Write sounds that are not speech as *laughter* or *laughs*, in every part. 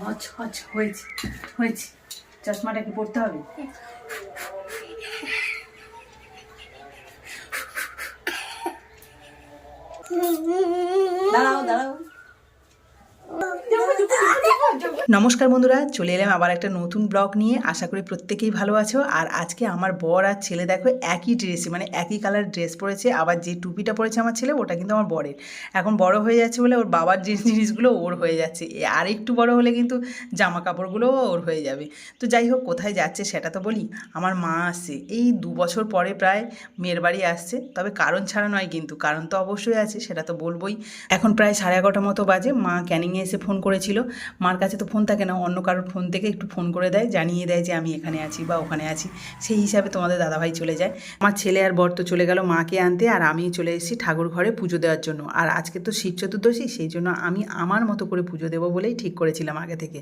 হচ হচ হয়েছে হয়েছে। চশমাটা কি পড়তে হবে? দাঁড়াও দাঁড়াও। নমস্কার বন্ধুরা, চলে এলাম আবার একটা নতুন ব্লগ নিয়ে। আশা করি প্রত্যেকেই ভালো আছো। আর আজকে আমার বর আর ছেলে, দেখো, একই ড্রেসে মানে একই কালার ড্রেস পরেছে। আবার যে টুপিটা পরেছে আমার ছেলে, ওটা কিন্তু আমার বরের। এখন বড় হয়ে যাচ্ছে বলে ওর বাবার যে জিনিসগুলো ওর হয়ে যাচ্ছে। আর একটু বড় হলে কিন্তু জামা কাপড়গুলোও ওর হয়ে যাবে। তো যাই হোক, কোথায় যাচ্ছে সেটা তো বলি। আমার মা আসছে। এই দু বছর পরে প্রায় মেয়ের বাড়ি আসছে। তবে কারণ ছাড়া নয় কিন্তু, কারণ তো অবশ্যই আছে, সেটা তো বলবোই। এখন প্রায় সাড়ে এগারোটা মতো বাজে। মা ক্যানিংয়ে এসে ফোন করেছিল। মার কাছে তো ফোন থাকে না অন্য কারোর ফোন থেকে একটু ফোন করে দেয়, জানিয়ে দেয় যে আমি এখানে আছি বা ওখানে আছি। সেই হিসাবে তোমাদের দাদাভাই চলে যায়। আমার ছেলে আর বর তো চলে গেল মাকে আনতে আর আমি চলে এসেছি ঠাকুর ঘরে পুজো দেওয়ার জন্য। আর আজকে তো শিব চতুর্দশী, সেই জন্য আমি আমার মতো করে পুজো দেবো বলেই ঠিক করেছিলাম আগে থেকে।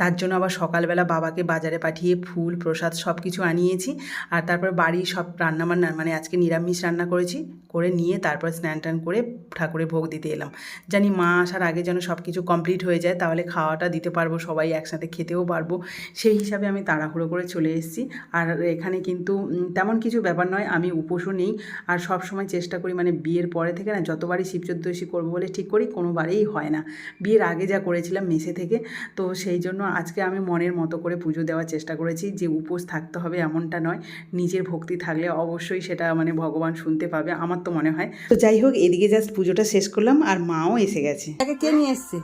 তার জন্য আবার সকালবেলা বাবাকে বাজারে পাঠিয়ে ফুল, প্রসাদ সব কিছু আনিয়েছি। আর তারপর বাড়ি সব রান্নাবান্না মানে আজকে নিরামিষ রান্না করেছি, করে নিয়ে তারপর স্নান টান করে ঠাকুরে ভোগ দিতে এলাম। জানি মা আসার আগে যেন সব কিছু কমপ্লিট হয়ে যায়, তাহলে খাওয়াটা দিতে পারব, সবাই একসাথে খেতেও পারব। সেই হিসাবে আমি তাড়াহুড়ো করে চলে এসেছি। আর এখানে কিন্তু তেমন কিছু ব্যাপার নয়, আমি উপোসও নেই। আর সব সময় চেষ্টা করি মানে বিয়ের পরে থেকে না, যতবারই শিব চতুর্দশী করব বলে ঠিক করি, কোনোবারেই হয় না। বিয়ের আগে যা করেছিলাম মেসে থেকে, তো সেই জন্য আজকে আমি মনের মতো করে পুজো দেওয়ার চেষ্টা করেছি, যে উপোস থাকতে হবে এমনটা নয়। নিজের ভক্তি থাকলে অবশ্যই সেটা মানে ভগবান শুনতে পাবে, আমার তো মনে হয়। তো যাই হোক, এদিকে জাস্ট পুজোটা শেষ করলাম, আর মাও এসে গেছে। তাকে কে নিয়ে এসছে?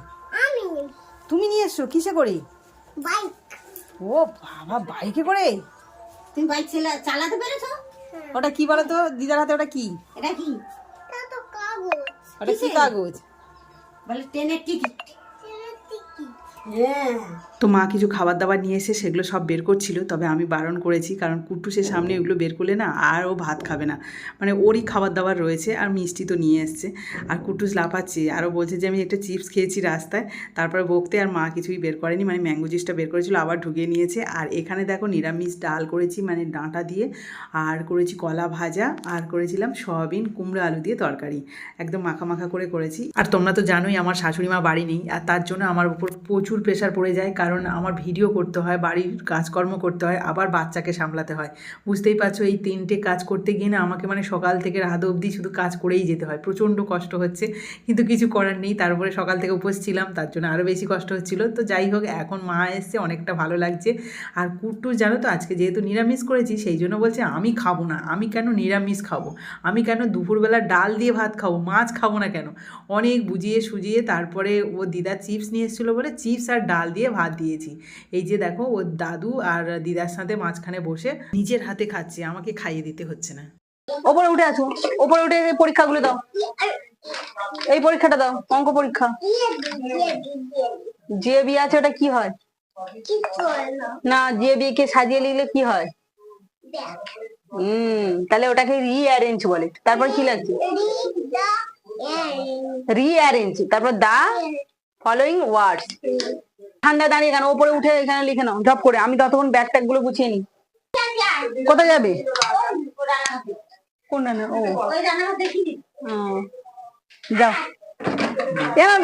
তুমি নিয়ে এসছো? কিসে করে? বাইক। ও বাবা বাইকে করে? তুমি বাইক চালা চালাতে পেরেছ? ওটা কি বলো তো দিদার হাতে ওটা কি? এটা কি? কাগজ। ওটা কি কাগজ? বলে ট্রেনের টিকিট। ট্রেনের টিকিট। হ্যাঁ। তো মা কিছু খাবার দাবার নিয়ে এসে সেগুলো সব বের করছিল তবে আমি বারণ করেছি কারণ কুট্টুসের সামনে ওগুলো বের করলে না আর ও ভাত খাবে না। মানে ওরই খাবার দাবার রয়েছে আর মিষ্টি তো নিয়ে এসছে। আর কুট্টুস লাফাচ্ছে আরও বলছে যে আমি একটা চিপস খেয়েছি রাস্তায়। তারপরে বকতে আর মা কিছুই বের করেনি মানে ম্যাঙ্গো জুসটা বের করেছিল আবার ঢুকিয়ে নিয়েছে। আর এখানে দেখো নিরামিষ ডাল করেছি মানে ডাঁটা দিয়ে। আর করেছি কলা ভাজা আর করেছিলাম সয়াবিন কুমড়ো আলু দিয়ে তরকারি। একদম মাখা মাখা করে করেছি। আর তোমরা তো জানোই আমার শাশুড়ি মা বাড়ি নেই আর তার জন্য আমার উপর প্রচুর প্রেশার পড়ে যায় কারণ আমার ভিডিও করতে হয়, বাড়ির কাজকর্ম করতে হয়, আবার বাচ্চাকে সামলাতে হয়। বুঝতেই পারছ, এই তিনটে কাজ করতে গিয়ে না আমাকে মানে সকাল থেকে রাত অবধি শুধু কাজ করেই যেতে হয়। প্রচণ্ড কষ্ট হচ্ছে, কিন্তু কিছু করার নেই। তারপরে সকাল থেকে উপোস ছিলাম, তার জন্য আরও বেশি কষ্ট হচ্ছিল। তো যাই হোক, এখন মা এসছে, অনেকটা ভালো লাগছে। আর কুট্টু জানো তো, আজকে যেহেতু নিরামিষ করেছি, সেই জন্য বলছে, আমি খাব না, আমি কেন নিরামিষ খাব? আমি কেন দুপুরবেলা ডাল দিয়ে ভাত খাব? মাছ খাব না কেন? অনেক বুঝিয়ে সুজিয়ে তারপরে ও দিদা চিপস নিয়ে এসেছিল বলে, চিপস আর ডাল দিয়ে ভাত দিয়েছি। এই যে দেখো ওর দাদু আর দিদার সাথে মাঝখানে বসে নিজের হাতে খাচ্ছে, আমাকে খাইয়ে দিতে হচ্ছে না। ওপরে উঠে আছো, ওপরে উঠে পরীক্ষাগুলো দাও। এই পরীক্ষাটা দাও, অঙ্ক পরীক্ষা। যে বিয়ে আছে, ওটা কি হয়? না যে বিয়েকে সাজিয়ে লিখলে কি হয়? হুম, তাহলে ওটাকে রিঅ্যারেঞ্জ বলে। তারপর কি লাগছে? রিঅ্যারেঞ্জ তারপর দা ফলোইং ওয়ার্ডস ঠান্ডা দাঁড়িয়ে কেন? ওপরে উঠে এখানে লিখে নাও জব করে। আমি ততক্ষণ ব্যাগ ট্যাগগুলো গুছিয়ে নি কোথায় যাবে? ও।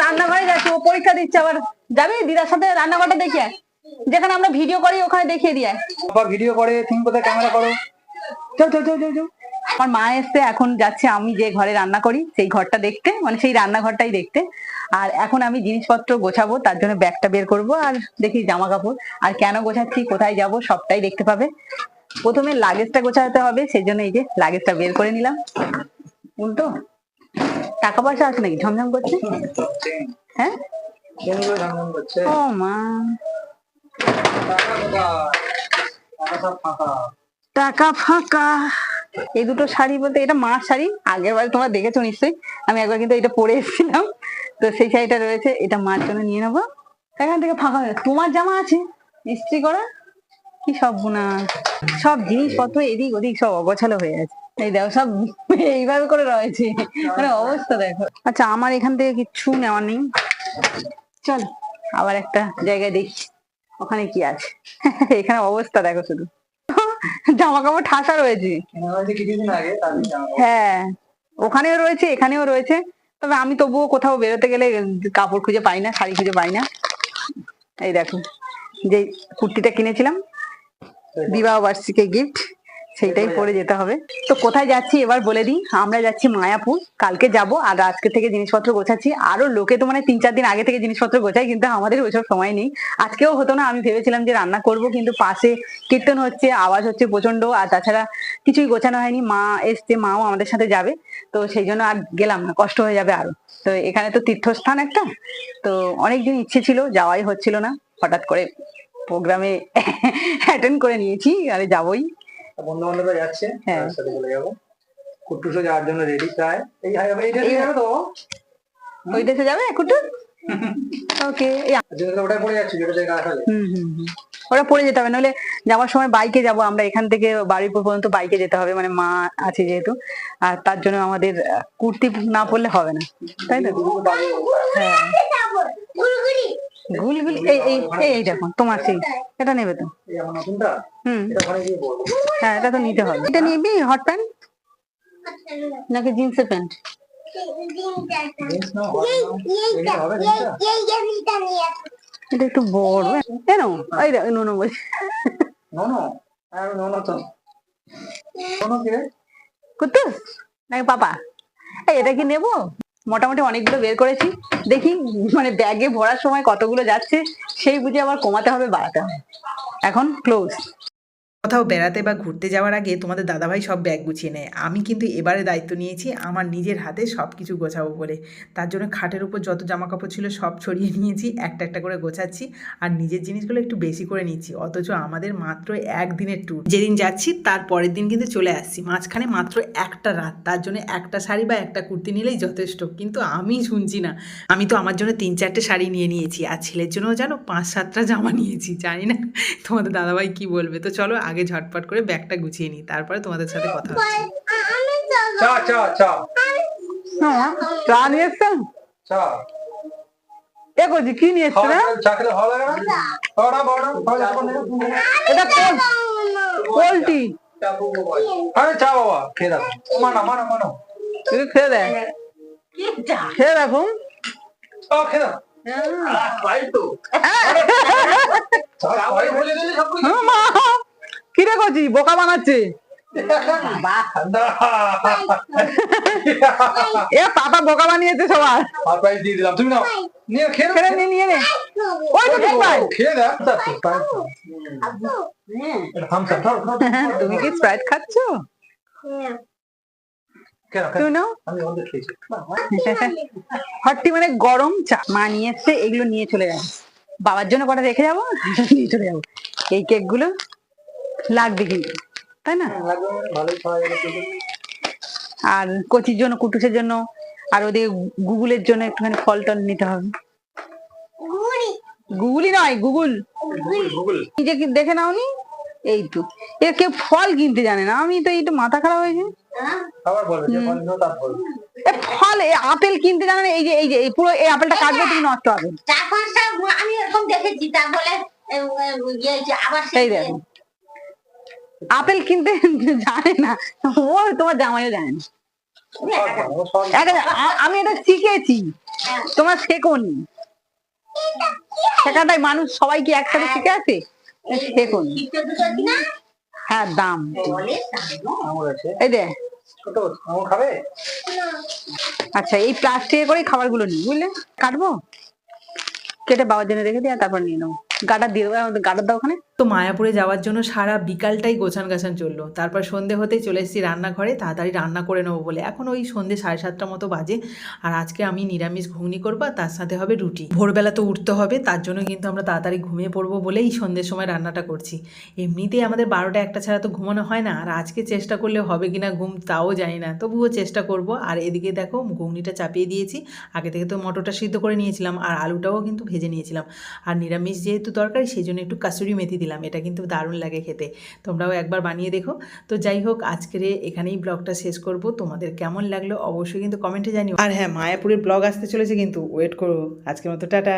রান্নাঘর ও পরীক্ষা দিচ্ছে আবার। যাবি? দিদার সাথে রান্নাঘরটা দেখে। যেখানে আমরা ভিডিও করি, ওখানে দেখিয়ে দিয়ে ভিডিও করে তুমি কোথায় ক্যামেরা করো। যাও যাও যাও যাও যাও। আমার মা এসছে এখন যাচ্ছে, আমি যে ঘরে রান্না করি, সেই ঘরটা দেখতে মানে সেই রান্নাঘরটাই দেখতে। আর এখন আমি জিনিসপত্র গোছাবো, তার জন্য ব্যাগটা বের করব আর দেখি জামা কাপড় আর কেন গোছাচ্ছি, কোথায় যাব, সবটাই দেখতে পাবে। প্রথমে লাগেজটা গোছাতে হবে সেই জন্য এই যে লাগেজটা বের করে নিলাম। উল্টো? টাকা পয়সা আছে নাকি? ঝমঝম করছে? হ্যাঁ? টাকা ফাঁকা। এই দুটো শাড়ি বলতে এটা মা শাড়ি আগের বার তোমরা দেখেছ নিশ্চয়ই, আমি একবার কিন্তু এটা পরে এসেছিলাম। তো সেই শাড়িটা রয়েছে, এটা মার জন্য নিয়ে নেব। এখান থেকে ফাঁকা হয়ে তোমার জামা আছে? ইস্ত্রি করা? কি সব গুণা সব জিনিসপত্র এদিক ওদিক সব অগোছালো হয়ে আছে এই দেখো, সব এইভাবে করে রয়েছে। মানে অবস্থা দেখো। আচ্ছা আমার এখান থেকে কিচ্ছু নেওয়া নেই। চল, আবার একটা জায়গায় দেখি, ওখানে কি আছে। এখানে অবস্থা দেখো শুধু। জামা কাপড় ঠাসা রয়েছে। হ্যাঁ ওখানেও রয়েছে এখানেও রয়েছে। তবে আমি তবুও কোথাও বেরোতে গেলে কাপড় খুঁজে পাই না শাড়ি খুঁজে পাই না। এই দেখো যে কুর্তিটা কিনেছিলাম বিবাহ বার্ষিকী গিফট সেইটাই পরে যেতে হবে। তো কোথায় যাচ্ছি এবার বলে দিই। আমরা যাচ্ছি মায়াপুর। কালকে যাব। আর আজকে থেকে জিনিসপত্র গোছাচ্ছি। আরও লোকে তো মানে তিন চার দিন আগে থেকে জিনিসপত্র গোছাই কিন্তু আমাদের ওইসব সময় নেই। আজকেও হতো না আমি ভেবেছিলাম যে রান্না করব কিন্তু পাশে কীর্তন হচ্ছে আওয়াজ হচ্ছে প্রচণ্ড আর তাছাড়া কিছুই গোছানো হয়নি। মা এসছে মাও আমাদের সাথে যাবে। তো সেই জন্য আর গেলাম না কষ্ট হয়ে যাবে আরও। তো এখানে তো তীর্থস্থান একটা। তো অনেকদিন ইচ্ছে ছিল যাওয়াই হচ্ছিল না। হঠাৎ করে প্রোগ্রামে অ্যাটেন্ড করে নিয়েছি আরে যাবই। বন্ধু বান্ধবরা যাচ্ছে হ্যাঁ। সাথে চলে যাব। কুট্টুসও যাওয়ার জন্য রেডি প্রায়। এই এইটা যাবে তো? ওই দেশে যাবে কুটু ওকে *laughs* ওটাই পড়ে যাচ্ছে যেটা হুম হুম হুম। ওরা পড়ে যেতে হবে নাহলে যাওয়ার সময় বাইকে যাব আমরা। এখান থেকে বাড়ি পর্যন্ত বাইকে যেতে হবে মানে মা আছে যেহেতু। আর তার জন্য আমাদের কুর্তি না পরলে হবে না। তাই না হ্যাঁ। গুড়গুড়ি গুলগুলি এই এই এই এই দেখো তোমার সেই এটা নেবে তো। হুম। হ্যাঁ এটা তো নিতে হবে। এটা নিবি হট প্যান্ট নাকি জিন্সের প্যান্ট এটা একটু বড়। কেন এই দেখ নো বলছি নো নো নো নো তো। নো নো কি রে? কুত্তুস? নাকি পাপা? এটা কি নেব? মোটামুটি অনেকগুলো বের করেছি। দেখি মানে ব্যাগে ভরার সময় কতগুলো যাচ্ছে, সেই বুঝে আবার কমাতে হবে, বাড়াতে হবে। এখন ক্লোজ কোথাও বেড়াতে বা ঘুরতে যাওয়ার আগে তোমাদের দাদাভাই সব ব্যাগ গুছিয়ে নেয়। আমি কিন্তু এবারে দায়িত্ব নিয়েছি আমার নিজের হাতে সব কিছু গোছাবো বলে। তার জন্য খাটের উপর যত জামা কাপড় ছিল সব ছড়িয়ে নিয়েছি, একটা একটা করে গোছাচ্ছি আর নিজের জিনিসগুলো একটু বেশি করে নিচ্ছি। অথচ আমাদের মাত্র একদিনের ট্যুর যেদিন যাচ্ছি তার পরের দিন কিন্তু চলে আসছি। মাঝখানে মাত্র একটা রাত। তার জন্য একটা শাড়ি বা একটা কুর্তি নিলেই যথেষ্ট। কিন্তু আমি শুনছি না। আমি তো আমার জন্য তিন চারটে শাড়ি নিয়ে নিয়েছি। আর ছেলের জন্য জানো পাঁচ সাতটা জামা নিয়েছি। জানি না তোমাদের দাদাভাই কি বলবে। তো চলো আগে ঝটপট করে ব্যাগটা গুছিয়ে নিই তারপরে তোমাদের সাথে কথা হচ্ছে। চা চা চা হ্যাঁ চা নিয়ে এসছেন চা। এ করছি কি নিয়ে এসছেন হ্যাঁ? চা খেলে ভালো লাগে না? বড় বড় বড় এটা পোলট্রি। আরে চা বাবা খেয়ে দেখো মানো মানো মানো। তুমি খেয়ে দেয় খেয়ে দেখুন চা খেয়ে দাও। খাই *laughs* তো। চা বলে দিলি সব হ্যাঁ, মা। কি রে করছি বোকা বানাচ্ছে। *laughs* এ পাপা বোকা বানিয়েছে সবার। আর দিয়ে দিলাম। তুমি নাও। নিয়ে খেয়ে খেয়ে নিয়ে নিয়ে নে। ওই তো ভাই *laughs* খেয়ে তুমি কি স্প্রাইট খাচ্ছ? অর্ধেক খেয়েছি। হট্টি মানে গরম চা। মা নিয়ে এসছে এগুলো নিয়ে চলে যাব। বাবার জন্য কটা রেখে যাব? *laughs* নিয়ে চলে যাব। এই কেকগুলো লাগবে কিন্তু তাই না? লাগবে মানে। আর কচির জন্য কুটুসের জন্য আর ওদের গুগলের জন্য একটুখানি ফল টল নিতে হবে। গুগলি? নয় গুগল। নিজে কি দেখে নাওনি? এই তো। এ কেউ ফল কিনতে জানে না আমি তো এই তো মাথা খারাপ হয়েছে খাবার ফল নিও এ ফল এ আপেল কিনতে জানে না এই যে এই যে এই পুরো এই আপেলটা কাটবে তুমি নষ্ট হবে। আমি এরকম দেখেছি তা বলে ইয়ে যে আবার এই দেখো। আপেল কিনতে জানে না। ও তোমার জামাইও জানে না। আমি এটা শিখেছি। তোমার শেখনি। শেখাটাই মানুষ সবাই কি একসাথে শিখে আছে? শেখনি। হ্যাঁ দাম। এই দে। আচ্ছা এই প্লাস্টিকে করে খাবারগুলো নিই, বুঝলে? কাটবো? কেটে বাবার জন্য রেখে দিয়ে তারপর নিয়ে নেব গাটার দিয়ে দেবো গাটার দাও ওখানে। তো মায়াপুরে যাওয়ার জন্য সারা বিকালটাই গোছান গাছান চলল। তারপর সন্ধে হতেই চলে এসেছি রান্নাঘরে, তাড়াতাড়ি রান্না করে নেব বলে। এখন ওই সন্ধে সাড়ে সাতটা মতো বাজে আর আজকে আমি নিরামিষ ঘুগনি করব আর তার সাথে হবে রুটি। ভোরবেলা তো উঠতে হবে, তার জন্য কিন্তু আমরা তাড়াতাড়ি ঘুমিয়ে পড়ব বলেই সন্ধ্যের সময় রান্নাটা করছি। এমনিতেই আমাদের বারোটা একটা ছাড়া তো ঘুমানো হয় না আর আজকে চেষ্টা করলে হবে কি না ঘুম তাও জানি না। তবুও চেষ্টা করব। আর এদিকে দেখো ঘুগনিটা চাপিয়ে দিয়েছি। আগে থেকে তো মটরটা সিদ্ধ করে নিয়েছিলাম আর আলুটাও কিন্তু ভেজে নিয়েছিলাম। আর নিরামিষ যেহেতু তরকারি, সেই জন্য একটু কাসুরি মেথি দিলাম, এটা কিন্তু দারুণ লাগে খেতে। তোমরাও একবার বানিয়ে দেখো। তো যাই হোক, আজকের এখানেই ব্লগটা শেষ করব। তোমাদের কেমন লাগল অবশ্যই কিন্তু কমেন্টে জানিও। আর হ্যাঁ মায়াপুরের ব্লগ আসতে চলেছে কিন্তু ওয়েট করো। আজকের মতো, টাটা!